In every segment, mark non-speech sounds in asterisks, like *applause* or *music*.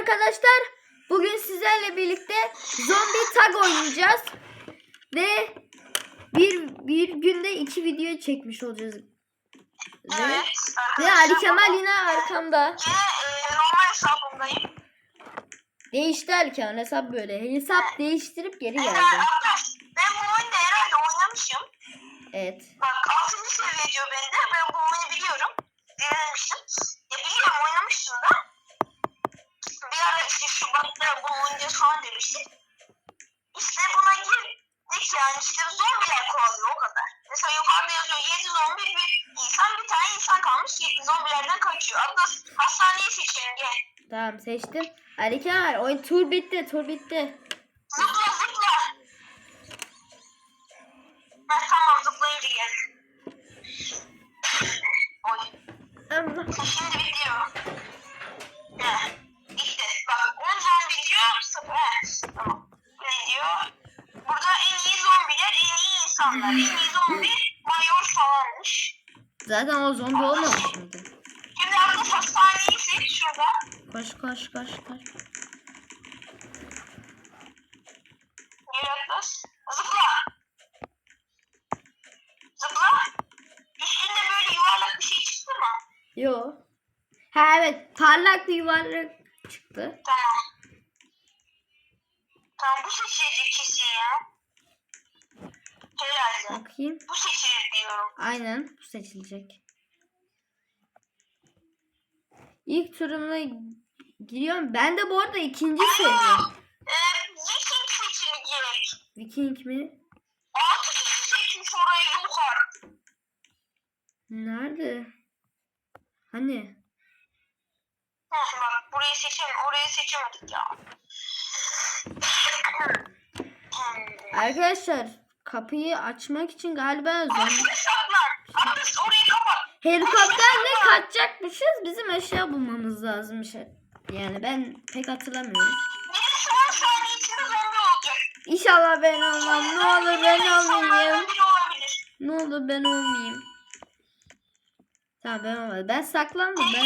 arkadaşlar. Bugün sizlerle birlikte zombi tag oynayacağız. Ve bir, bir günde iki video çekmiş olacağız. Ve, Evet. ve Ali Kemal yine arkamda. Yine e, normal hesabımdayım. Değişti Ali Kemal hesap böyle. Hesap değiştirip geri Evet geldi. ben bu oyunda herhalde oynamışım. Evet. Bak 6. seviye diyor bende. Ben bu oyunu biliyorum. Denemiştim. Ya biliyorum oynamıştım da. Bir ara işte Şubat'ta oynayacağız falan demiştik. İşte buna girdik yani işte zombiler kovalıyor o kadar. Mesela yukarıda yazıyor 7 zombi bir insan bir tane insan kalmış zombilerden kaçıyor. Hatta hastaneyi seçelim gel. Tamam seçtim. Ali Kemal oyun tur bitti tur bitti. Bir yuvarlak çıktı. Tamam. Tamam bu seçilecek kesin ya. Herhalde. Bakayım. Bu seçilir diyorum. Aynen bu seçilecek. İlk turuma giriyorum. Ben de bu arada ikinci seviye. Ee, Viking seçilecek. Viking mi? Altı kişi seçmiş orayı yok artık. Nerede? Hani? Bak burayı seçemedik. Orayı seçemedik ya. Arkadaşlar kapıyı açmak için galiba zombi... Atlas orayı kapat. Helikopterle kaçacakmışız. Bizim eşya bulmamız lazım. Şey. Yani ben pek hatırlamıyorum. Birisi 10 saniye içinde zombi olacak. İnşallah ben olmam. Ne olur ben olmayayım. Ne olur ben olmayayım. Tamam ben olmadım. Ben saklandım. Ben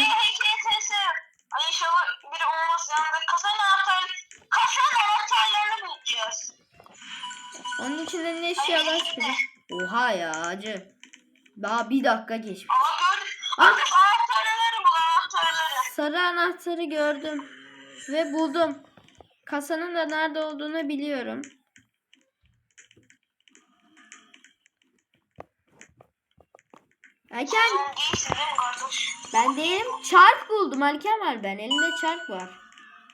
inşallah biri olmaz yanında. Kasanın anahtarları. Kasanın anahtarlarını bulacağız. onun içinde ne eşyalar çıkacak? Oha ya acı. Daha bir dakika geçmiş. Ama gördüm. Ah! Anahtarları bul anahtarları. Sarı anahtarı gördüm. Ve buldum. Kasanın da nerede olduğunu biliyorum. Erken ben değilim. Çark buldum Erken var ben. Elimde çark var.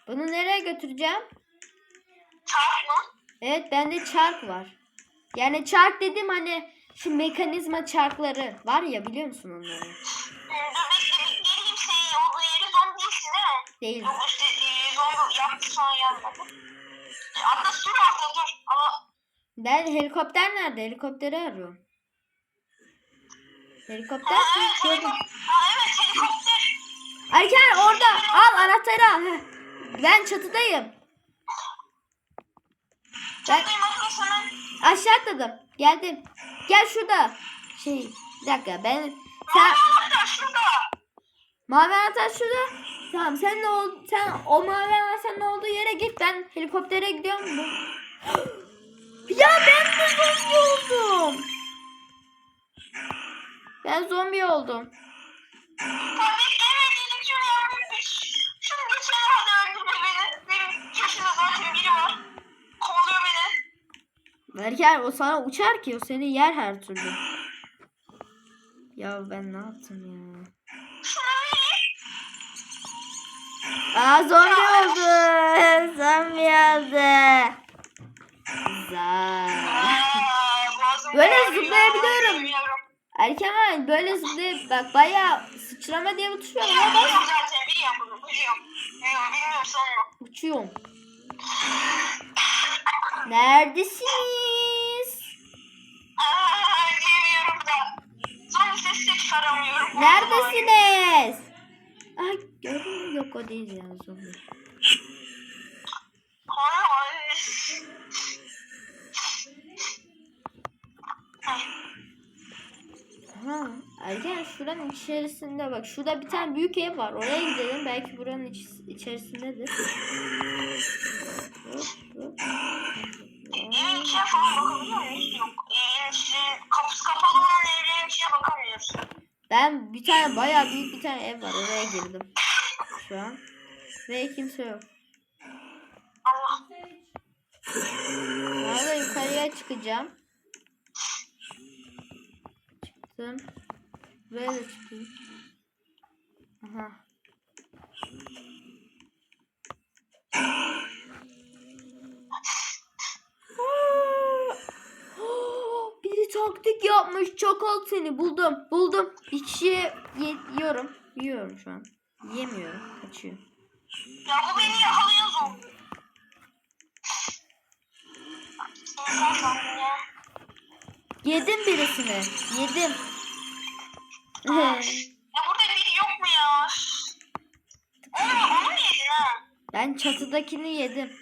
Bunu nereye götüreceğim? Çarp mı? Evet bende çark var. Yani çark dedim hani şu mekanizma çarkları var ya biliyor musun onları? Ee, değilsin değil. Yok işte e, zombi yaptı sonra yanmadı. Atlas dur orada dur. Ama Ben helikopter nerede? Helikopteri arıyorum. Helikopter mi? evet, helikopter. Erken orada. Al anahtarı al. Ben çatıdayım. Ben Atlas hemen. aşağı atladım. Geldim. Gel şurada. Şey bir dakika ben sen mavi anahtar şurada. Tamam sen ne ol sen o mavi anahtarın olduğu yere git ben helikoptere gidiyorum. *gasps* ya ben de zombi oldum. Ben zombi oldum. Tabii hemen. Şunu hadi öldürme beni. Benim yaşında zaten biri var. Kovalıyor beni. Berker o sana uçar ki o seni yer her türlü. Ya ben ne yaptım ya? Aa zombi oldu. *laughs* Zombi oldu. Güzel. Böyle zıplayabiliyorum. Erkemen böyle zıplayıp bak bayağı sıçrama diye Biliyorum bas. biliyorum zaten biliyorum bunu biliyorum. Biliyorum bilmiyorum sanma. Uçuyorum. Neredesiniz? Aa diyemiyorum da. Son ses de çıkaramıyorum. Neredesiniz? Ay gördün mü? Yok o değil ya zombi. Ay. Ay. Ha, erken şuranın içerisinde bak. Şurada bir tane büyük ev var. Oraya gidelim. Belki buranın içi içerisindedir. Evin içine falan bakabiliyor muyuz? Yok. Evin içine, kapısı kapalı olan evlerin içine bakamıyoruz. Ben bir tane bayağı büyük bir tane ev var. Oraya girdim. Şu an. Ve kimse yok. Allah. Sonra yukarıya çıkacağım. Çıktım. Buraya da çıkayım. Aha. *gasps* Biri taktik yapmış. Çakal seni buldum. Buldum. Bir kişiyi ye- yiyorum. Yiyorum şu an. Yemiyorum. Kaçıyor. Ya bu beni yakalıyor zor. Yedim birisini. Yedim. Ya burada biri yok mu ya? Onu, onu mu yedin ha? ben çatıdakini yedim.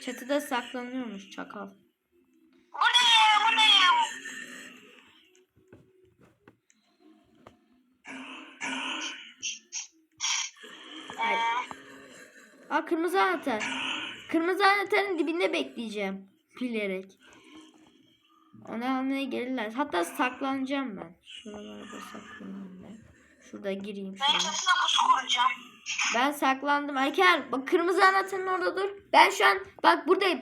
Çatıda saklanıyormuş çakal. Buradayım, buradayım. Ee, Aa kırmızı anahtar. Kırmızı anahtarın dibinde bekleyeceğim. Bilerek. Onu almaya gelirler. Hatta saklanacağım ben. Şuralarda saklanayım ben. Şurada gireyim ben çatısına buz kuracağım. Ben saklandım. Ayker bak kırmızı anahtarın orada dur. Ben şu an bak buradayım.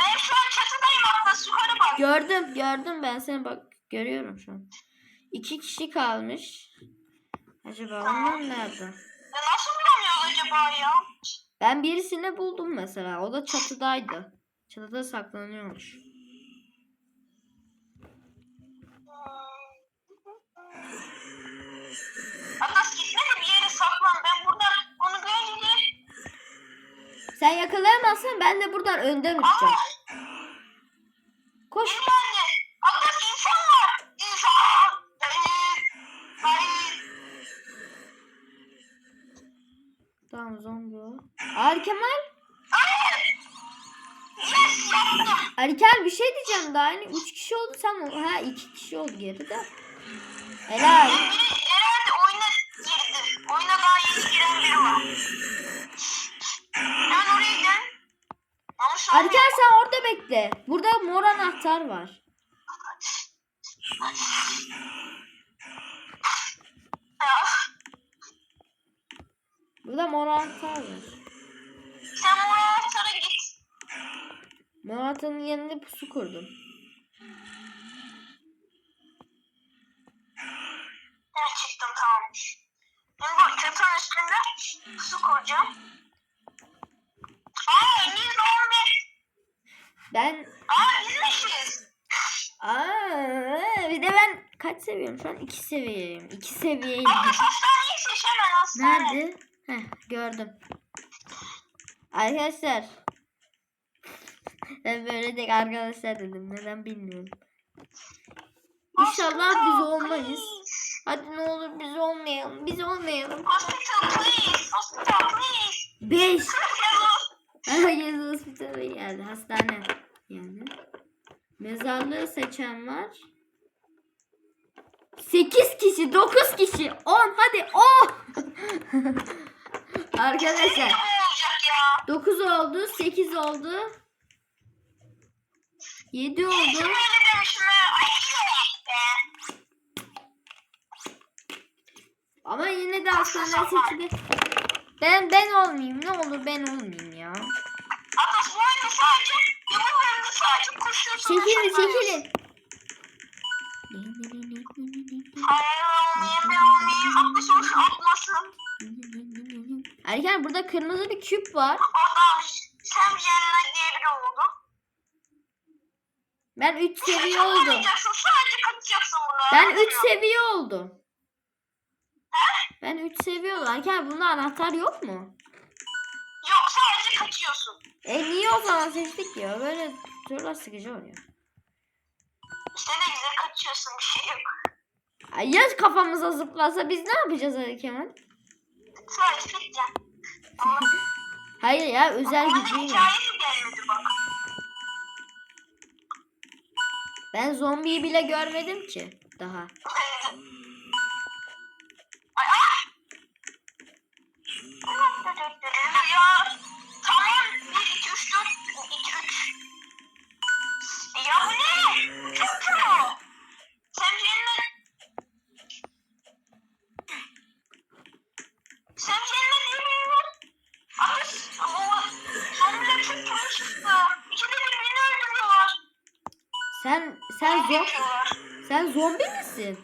Ben şu an çatıdayım hatta yukarı bak. Gördüm gördüm ben seni bak görüyorum şu an. İki kişi kalmış. Acaba onlar nerede? Ya nasıl bulamıyoruz acaba ya? Ben birisini buldum mesela. O da çatıdaydı. Çatıda saklanıyormuş. Sen yakalayamazsan ben de buradan önden uçacağım. Koş. benim anne. Atlas insan var. İnsan. Hayır. Hayır. Tamam zombi o. Ali Kemal. Hayır. Yes yaptım. Ali Kemal bir şey diyeceğim daha hani 3 kişi oldu sen ha 2 kişi oldu geride. Helal. Biri herhalde oyuna girdi. Oyuna daha yeni giren biri var. Hemen oraya gel. Kemal sen orada bekle. Burada mor anahtar var. Burada mor anahtar var. Sen bu anahtara git. Mor anahtarın yanında pusu kurdum. Ben çıktım tamam. Ben bu çatının üstünde su koyacağım. Aa Enis zombi. Ben Aa bizmişiz. Aa, bir de ben kaç seviyem şu an? 2 seviyeyim. 2 seviyeyim. Atlas hastaneyi seç hemen hastane. Nerede? Heh, gördüm. Arkadaşlar. Ben böyle de arkadaşlar dedim. Neden bilmiyorum. İnşallah biz Hospital, olmayız. please. Hadi ne olur biz olmayalım. Biz olmayalım. Hospital please. Hospital please. 5. Sırf yazı. Yazı hospitali geldi. Hastane. Yani. Mezarlığı seçen var. 8 kişi, 9 kişi, 10 hadi 10. *laughs* Arkadaşlar Ne olacak ya? 9 oldu, 8 oldu. 7 oldu. Ama yine de hastane seçildi. Ben ben olmayayım. Ne olur ben olmayayım ya. Bu oyunda sadece oyunda sadece koşuyorsun. Çekilin çekilin. Hayır olmayayım ben olmayayım. Atlas olsun atmasın. Erken burada kırmızı bir küp var. Adam sen Cennet diye biri oldu. Ben 3 Sen seviye oldum. Ben 3 seviye oldum. Ben 3 seviye oldum. Erken bunda anahtar yok mu? Kaçıyorsun. E niye o zaman seçtik ya? Böyle turlar sıkıcı oluyor. İşte ne güzel kaçıyorsun bir şey yok. Ay ya kafamıza zıplasa biz ne yapacağız Ali Kemal? Hayır ya özel gücüyle. hikayesi gelmedi bak. Ben zombiyi bile görmedim ki daha. Ay ay. 3, 4, 2, 3. Ya bu ne? Çok pro. Sen yeniden... Sen yeniden yürüyor. Abi zombiler çok pro çıktı. İkide birbirini öldürüyorlar. Sen, sen zombi... Sen zombi misin?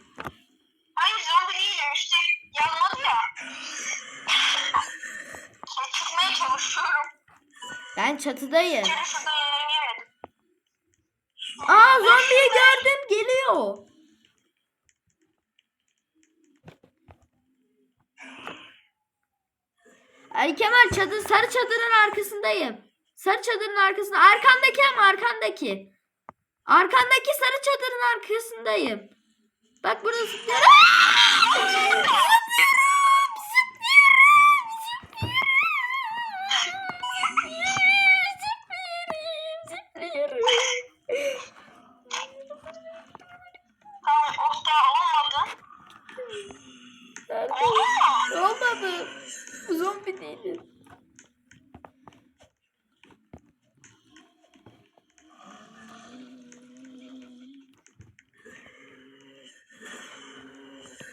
Yemedim. Aa zombiyi gördüm geliyor. Ali Kemal çadır sarı çadırın arkasındayım. Sarı çadırın arkasında. Arkandaki ama arkandaki. Arkandaki sarı çadırın arkasındayım. Bak burada zıplıyorum, *laughs* zıplıyorum. Tamam o da olmadı. Nerede? Oldu mu? Olmadı. Bu zombi değilim.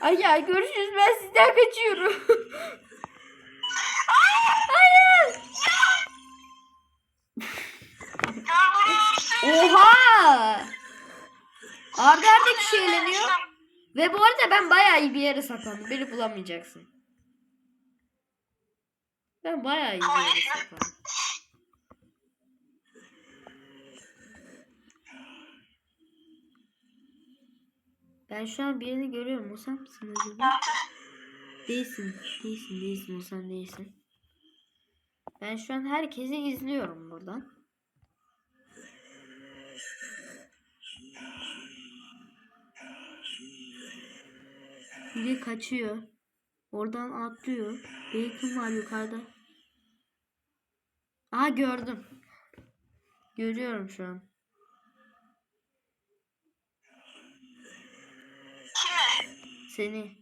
Ay ya görüşürüz ben sizden kaçıyorum. Hayır. Oha. Arda arda kişi eğleniyor. Ve bu arada ben bayağı iyi bir yere saklandım. Beni bulamayacaksın. Ben bayağı iyi bir yere saklandım. Ben şu an birini görüyorum. Sen misin acaba? Değilsin. Değilsin. Değilsin. Sen değilsin. Ben şu an herkesi izliyorum buradan. Biri kaçıyor. Oradan atlıyor. Bacon var yukarıda. Aa gördüm. Görüyorum şu an. Seni.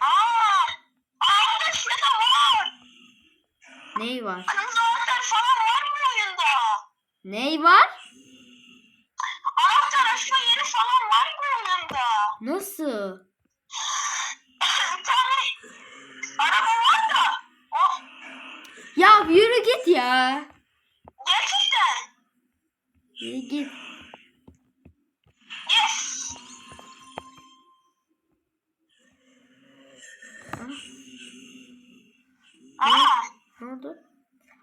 Aa! Aa şurada var. Ney var? Kırmızı anahtar falan var mı oyunda? Ney var? Anahtar açma yeri falan var mı oyunda? Nasıl? Bir tane araba var da. Oh Ya yürü git ya. gerçekten. Yürü git.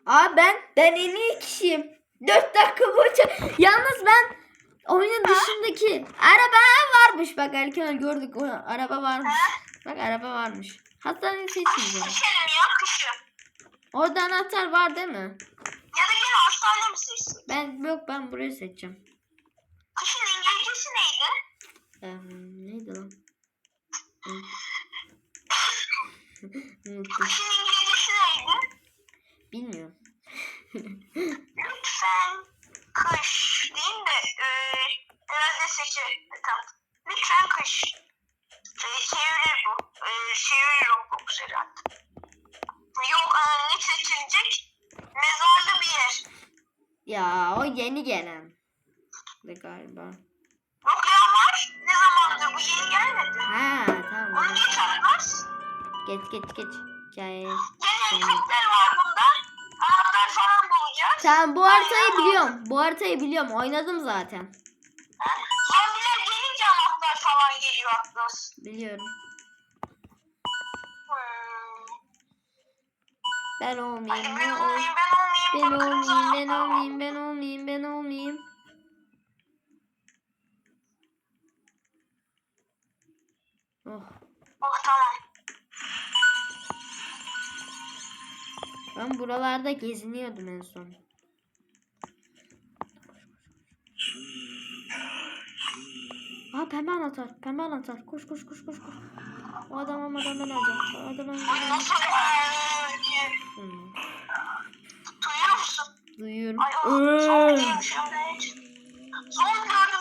Aa ben ben en iyi kişiyim. 4 dakika boyunca. Yalnız ben oyunun dışındaki araba varmış. Bak erken gördük. Araba varmış. Bak araba varmış. Hatta ne seçmeyeceğim. Seçelim ya kışı. Orada anahtar var değil mi? Ya da yine hastane mi seçsin? Ben yok ben burayı seçeceğim. Kışın İngilizcesi neydi? Em, neydi lan? *laughs* Unuttum. Kışın İngilizcesi? Bilmiyorum. Lütfen kış değil de e, herhalde seçe. E, tamam. Lütfen kış. Çevirir bu. E, çevirir Roblox herhalde. Yok e, ne seçilecek? Mezarlı bir yer. Ya o yeni gelen. De galiba. Yok ya var. Ne zamandır bu yeni gelmedi. Ha tamam. Onu geç atmaz. Geç geç geç. Hikaye. Tamam. helikopter var bunda. Anahtar falan bulacağız. Tamam bu haritayı biliyorum. Bu haritayı biliyorum. Oynadım zaten. Ha? Zombiler gelince anahtar falan geliyor Atlas. Biliyorum. Hmm. Ben olmayayım. ben Ben, ol- olmayayım, ben ben olmayayım. Kırmızı olmayayım. Ben olmayayım. Ben olmayayım. Ben olmayayım. Oh. Oh tamam. Ben buralarda geziniyordum en son. Aa pembe anahtar. Pembe anahtar. Koş koş koş koş koş. O adam olmadan ben alacağım. O adam Ee, diye. Hmm. Duyuyor musun? Duyuyorum. Ay o Ee. zombi gördüm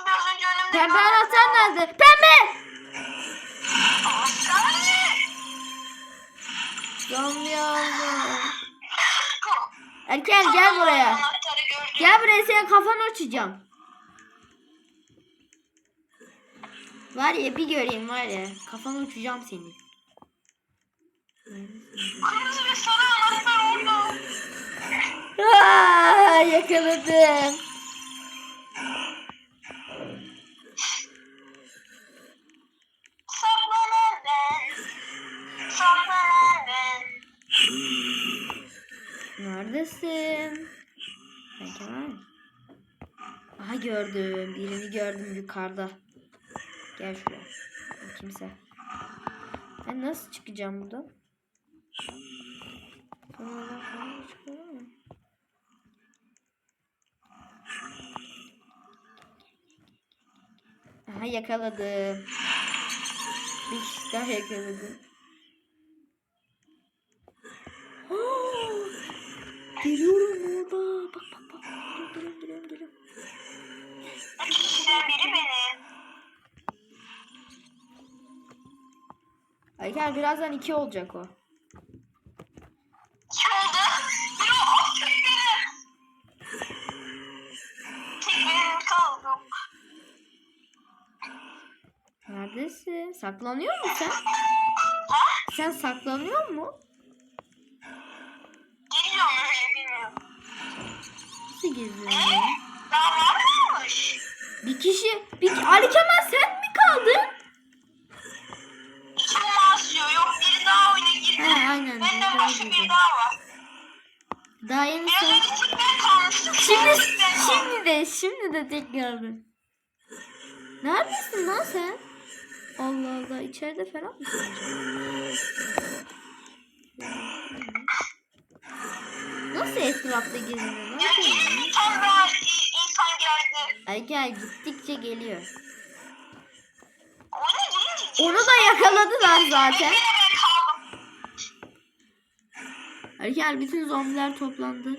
biraz önce önümde. Pembe anahtar nerede? Pembe! Zombi oldu. Erken gel buraya. Gel buraya senin kafanı uçacağım. Var ya bir göreyim var ya. Kafanı uçacağım senin. Kırmızı bir yakaladım. Saklanan ben. Saklanan ben. Neredesin? Ben Kemal. Aha gördüm. Birini gördüm yukarıda. Gel şuraya. Kimse. Ben nasıl çıkacağım buradan? Aha yakaladım. Bir daha yakaladım. Geliyorum orada. Bak bak bak. Geliyorum geliyorum geliyorum. Üç kişiden biri benim. Ayker birazdan iki olacak o. İki oldu. Ya affet beni. Tek benim kaldım. Neredesin? Saklanıyor musun sen? Sen saklanıyor mu? Geliyorum öyle bilmiyorum. Nasıl geziyorsun ya? Daha var mıymış? Bir kişi, bir Ali Kemal sen mi kaldın? İki masıyor. Yok biri daha oyuna girdi. He, aynen, Benden başka biri daha var. Daha yeni Biraz önce tek ben kalmıştım. Şimdi, tek şimdi de, şimdi de tekrar bir. Neredesin lan sen? Allah Allah, içeride falan mısın? *laughs* Nasıl etrafta geziniyor? Ya Nasıl yine yani? bir tane daha i- insan geldi. Gel gittikçe geliyor. Girince... Onu da yakaladılar zaten. Yine ben bütün zombiler toplandı.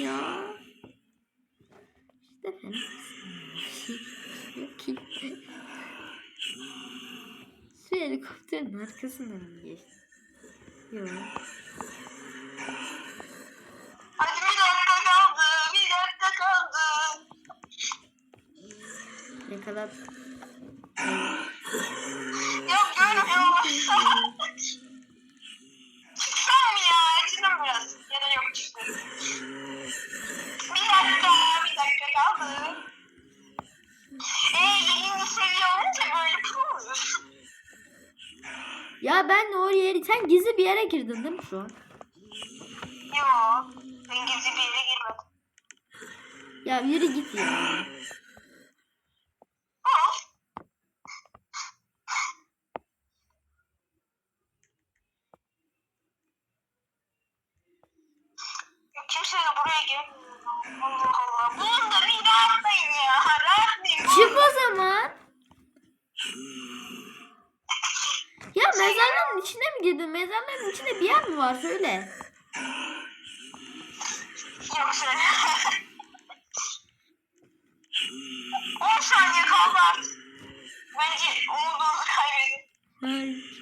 Ya. İşte fena. Yok ki. Şu mı geçti? Yok. Ya ben oraya sen gizli bir yere girdin değil mi şu an? Yok. Ben gizli bir yere girmedim. Ya yürü git ya. Of. Yok, Kimse de buraya gelmiyor. Allah Allah. Bunun da bir rahatlayın ya. Rahatlayın. Çık o zaman. Ya mezarlığın içine mi girdin? Mezarlığın içinde bir yer mi var? Söyle. Yok söyle. 10 saniye kaldı artık. Bence umudunuzu kaybedin. Ay.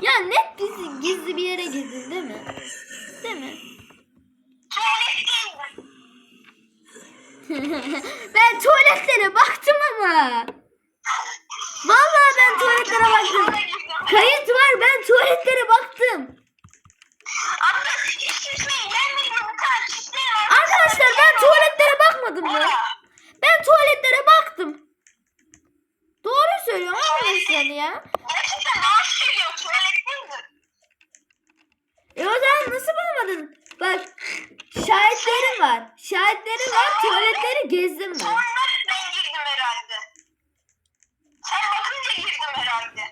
ya net gizli, gizli bir yere girdin değil mi? Değil mi? *laughs* Ben tuvaletlere baktım ama. Vallahi ben tuvaletlere baktım. Kayıt var ben tuvaletlere baktım. Arkadaşlar ben tuvaletlere bakmadım? Ora. Ben tuvaletlere baktım. Doğru söylüyorum arkadaşlar ya. Gerçekten söylüyor. Tuvaletteydim. E o zaman nasıl bulamadın? Bak şahitlerim var. Şahitlerim var. Tuvaletleri gezdim ben. Sonra ben girdim herhalde. Sen bakınca girdim herhalde.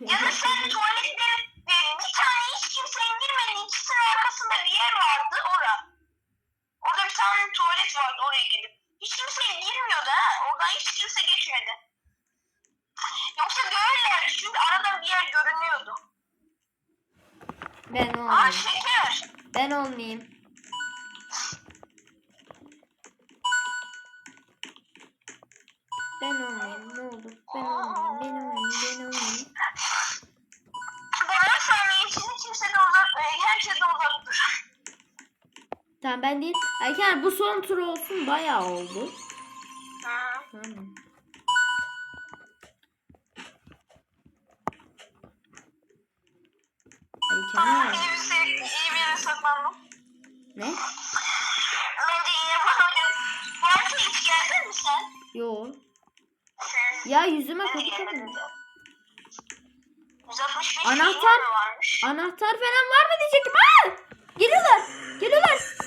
Ya da sen *laughs* tuvalette e, bir tane hiç kimsenin girmediği ikisinin arkasında bir yer vardı ora. Orada bir tane tuvalet vardı oraya gidip. Hiç kimse girmiyordu ha. Oradan hiç kimse geçmedi. Yoksa görürlerdi çünkü aradan bir yer görünüyordu. Ben Aa olmayayım. şeker. Ben olmayayım. Ayken bu son tur olsun bayağı oldu. Tamam. Tamam, iyi bir, sev- iyi bir yere saklandım. ne? Ben de iyi yapamadım. Bu arada hiç geldin mi sen? Yo. Hı. Ya yüzüme kapı kapı. 165 Anahtar. Anahtar falan var mı diyecektim. Aa! Geliyorlar. Geliyorlar.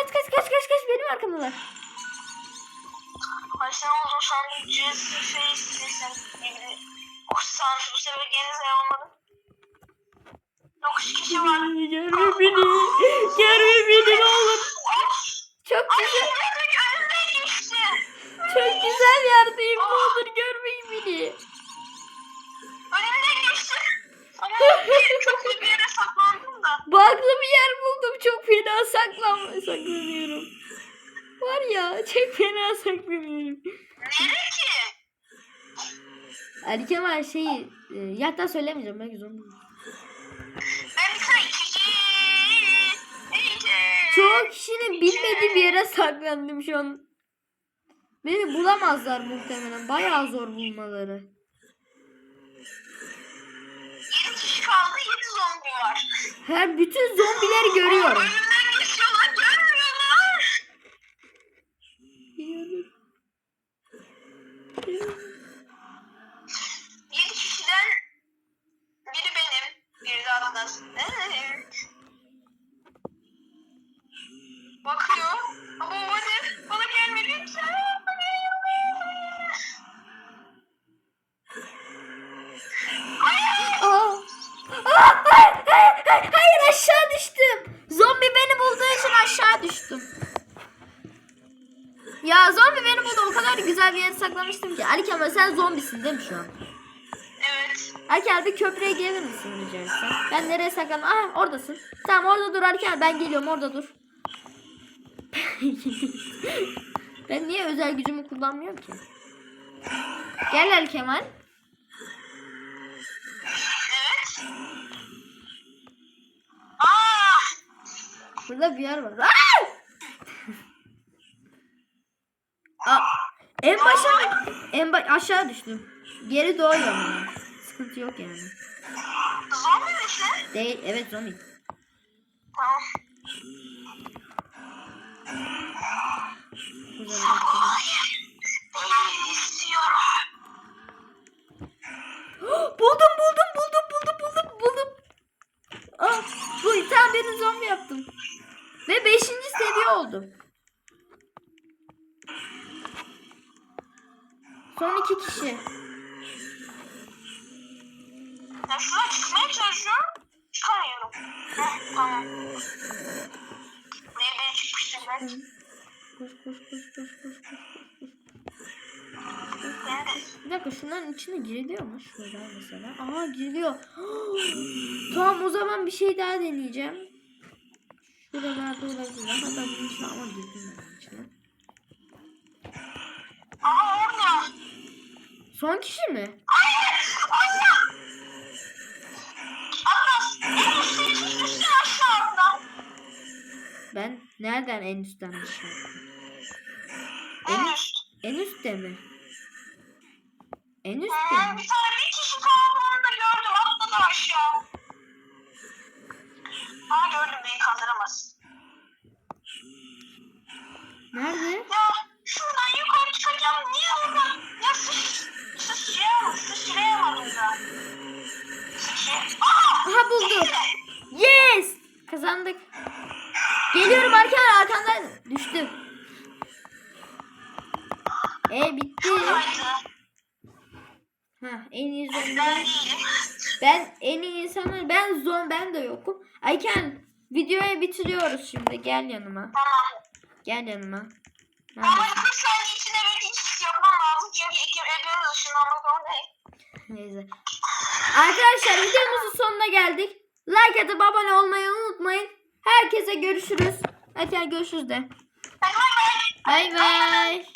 Kaç kaç kaç kaç kaç benim arkamdalar. Oldun sandım. Jesse Face sen gibi. Oh sandım bu sefer gene sen olmadın. 9 kişi var. Görme beni. Görme beni ne olur. Çok Ay güzel. Çok güzel yerdeyim. Ne olur görmeyin beni. Önümden geçti. Ama çok iyi bir yere saklandım da. Baklı bir yer buldum. Çok fena saklan saklanıyorum. Var ya çok fena saklanıyorum. Nereye ki? Ali Kemal şeyi e, hatta söylemeyeceğim belki zombi. Ben bir tane. Çoğu kişinin bilmediği bir yere saklandım şu an. Beni bulamazlar muhtemelen. Bayağı zor bulmaları. 7 kişi kaldı. 7 zombi var. Her bütün zombileri görüyorum. Yedi kişiden biri benim, biri de Atlas. Bakıyor. Ama o Güzel bir yere saklamıştım ki. Ali Kemal sen zombisin değil mi şu an? Evet. Ali Kemal bir köprüye gelir misin rica etsem? Ben nereye saklandım? Ah oradasın. Tamam orada dur Ali Kemal. Ben geliyorum orada dur. *laughs* ben niye özel gücümü kullanmıyorum ki? Gel Ali Kemal. Evet. Aa! Burada bir yer var. Aa! Aa, en başa? En ba- aşağı düştüm. Geri doğuyorum ama. Sıkıntı yok yani. Zombi misin? Değil, evet zombi. Tamam. Buldum buldum buldum buldum buldum buldum. Aa, bu tam beni zombi yaptım. Ve 5. seviye oldum. Son iki kişi. Ya şuradan çıkmaya çalışıyorum. Çıkamıyorum. Heh, tamam. Nereden çıkmıştım ben? Koş koş koş koş koş koş. Ben Bir dakika şunların içine giriliyor mu? Şuradan mesela. Aha giriliyor. *gasps* tamam o zaman bir şey daha deneyeceğim. Şuralarda olabilir. Hatta bunun içine ama girdim ben içine. Aha orada. Son kişi mi? Hayır. Anne. Atlas. En üstte çıkmışsın aşağıda. Ben nereden en üstten bir şey? En üst. En üstte mi? En Hı, üstte Bir mi? tane bir kişi kaldı onu da gördüm. Atladı aşağı. Aa gördüm beni kaldıramaz. Nerede? Ya şuradan yukarı çıkacağım. Niye oradan? Kazandık. Geliyorum arkadan arkandan. Düştüm. E bitti. Ha en iyi zombi Ben en iyi insanlar ben zon ben de yokum. Ayken videoyu bitiriyoruz şimdi. Gel yanıma. Tamam. Gel yanıma. Ama Neredesin? 40 saniye içinde böyle hiç yapmam lazım. Çünkü iki evlerin ışınlanmak zorundayım. Neyse. Arkadaşlar videomuzun sonuna geldik. Like atıp abone olmayı unutmayın. Herkese görüşürüz. Hadi görüşürüz de. Bay bay. Bay bay.